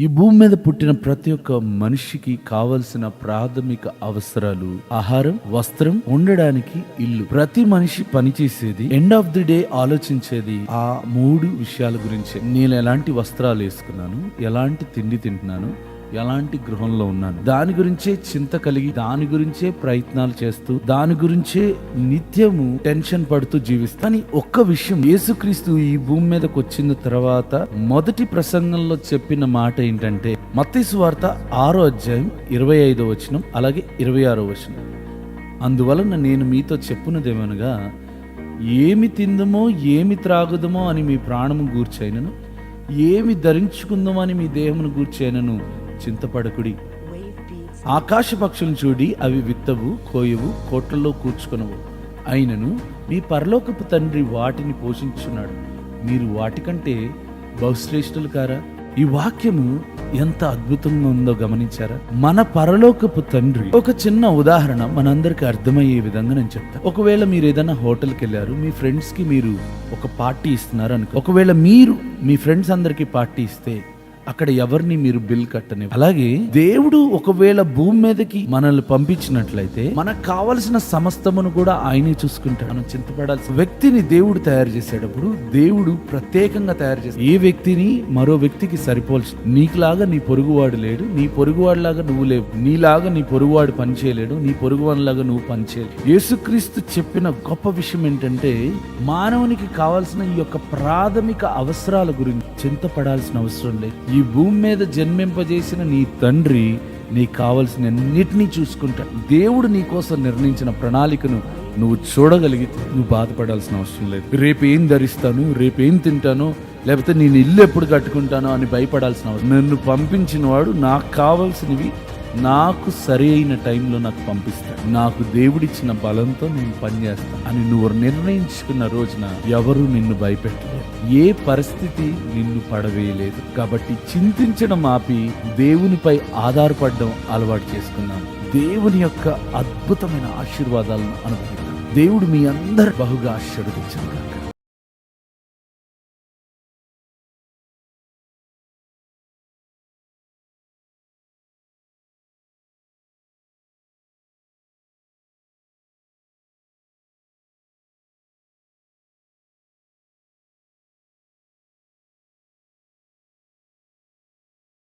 ఈ భూమి మీద పుట్టిన ప్రతి ఒక్క మనిషికి కావలసిన ప్రాథమిక అవసరాలు ఆహారం వస్త్రం ఉండడానికి ఇల్లు. ప్రతి మనిషి పనిచేసేది ఎండ్ ఆఫ్ ది డే ఆలోచించేది ఆ మూడు విషయాల గురించి. నేను ఎలాంటి వస్త్రాలు వేసుకున్నాను ఎలాంటి తిండి తింటున్నాను ఎలాంటి గృహంలో ఉన్నాను? దాని గురించే చింత కలిగి దాని గురించే ప్రయత్నాలు చేస్తూ దాని గురించే నిత్యము టెన్షన్ పడుతూ జీవిస్తాను అని ఒక్క విషయం యేసుక్రీస్తు ఈ భూమి మీదకి వచ్చిన తర్వాత మొదటి ప్రసంగంలో చెప్పిన మాట ఏంటంటే మత్తీసు వార్త ఆరో అధ్యాయం ఇరవై ఐదో వచనం అలాగే ఇరవై ఆరో వచనం. అందువలన నేను మీతో చెప్పున్నదేమనగా ఏమి తిందమో ఏమి త్రాగుదమో అని మీ ప్రాణము గూర్చైనను ఏమి ధరించుకుందామని మీ దేహమును గూర్చైనను చింతపడకుడి. ఆకాశ పక్షులను చూడి అవి విత్తవు కోయవు కోట్లలో కూర్చుకొనవు. అయినను మీ పరలోకపు తండ్రి వాటిని పోషించున్నాడు మీరు వాటికంటే బహుశ్రేష్ఠులు కారా ఈ వాక్యము ఎంత అద్భుతంగా ఉందో గమనించారా? మన పరలోకపు తండ్రి. ఒక చిన్న ఉదాహరణ మనందరికి అర్థమయ్యే విధంగా నేను చెప్తా. ఒకవేళ మీరు ఏదైనా హోటల్కి వెళ్ళారు మీ ఫ్రెండ్స్కి మీరు ఒక పార్టీ ఇస్తున్నారు అనుకో. ఒకవేళ మీరు మీ ఫ్రెండ్స్ అందరికి పార్టీ ఇస్తే అక్కడ ఎవరిని మీరు బిల్ కట్టని అలాగే దేవుడు ఒకవేళ భూమి మీదకి మనల్ని పంపించినట్లయితే మనకు కావలసిన సమస్తమును కూడా ఆయనే చూసుకుంటాడు. మనం చింతపడాల్సిన వ్యక్తిని దేవుడు తయారు చేసేటప్పుడు దేవుడు ప్రత్యేకంగా తయారు చేస్తాడు. ఏ వ్యక్తిని మరో వ్యక్తికి సరిపోల్చు? నీకులాగా నీ పొరుగువాడు లేడు నీ పొరుగువాడిలాగా నువ్వు లేవు. నీలాగా నీ పొరుగువాడు పని చేయలేడు నీ పొరుగువాడిలాగా నువ్వు పనిచేయలేవు. యేసుక్రీస్తు చెప్పిన గొప్ప విషయం ఏంటంటే మానవునికి కావాల్సిన ఈ యొక్క ప్రాథమిక అవసరాల గురించి చింతపడాల్సిన అవసరం లేదు. ఈ భూమి మీద జన్మింపజేసిన నీ తండ్రి నీకు కావలసిన అన్నిటినీ చూసుకుంటా దేవుడు నీ కోసం నిర్ణయించిన ప్రణాళికను నువ్వు చూడగలిగితే నువ్వు బాధపడాల్సిన అవసరం లేదు. రేపు ఏం ధరిస్తాను రేపు ఏం తింటాను లేకపోతే నేను ఇల్లు ఎప్పుడు కట్టుకుంటాను అని భయపడాల్సిన అవసరం నన్ను పంపించిన వాడు నాకు కావాల్సినవి నాకు సరి అయిన టైంలో నాకు పంపిస్తాడు. నాకు దేవుడిచ్చిన బలంతో నేను పనిచేస్తాను అని నువ్వు నిర్ణయించుకున్న రోజున ఎవరు నిన్ను భయపెట్టలేదు. ఏ పరిస్థితి నిన్ను పడవేయలేదు. కాబట్టి చింతించడం ఆపి దేవునిపై ఆధారపడడం అలవాటు చేసుకున్నాం. దేవుని యొక్క అద్భుతమైన ఆశీర్వాదాలను అనుభవిద్దాం. దేవుడు మీ అందరు బహుగా ఆశీర్వదించారు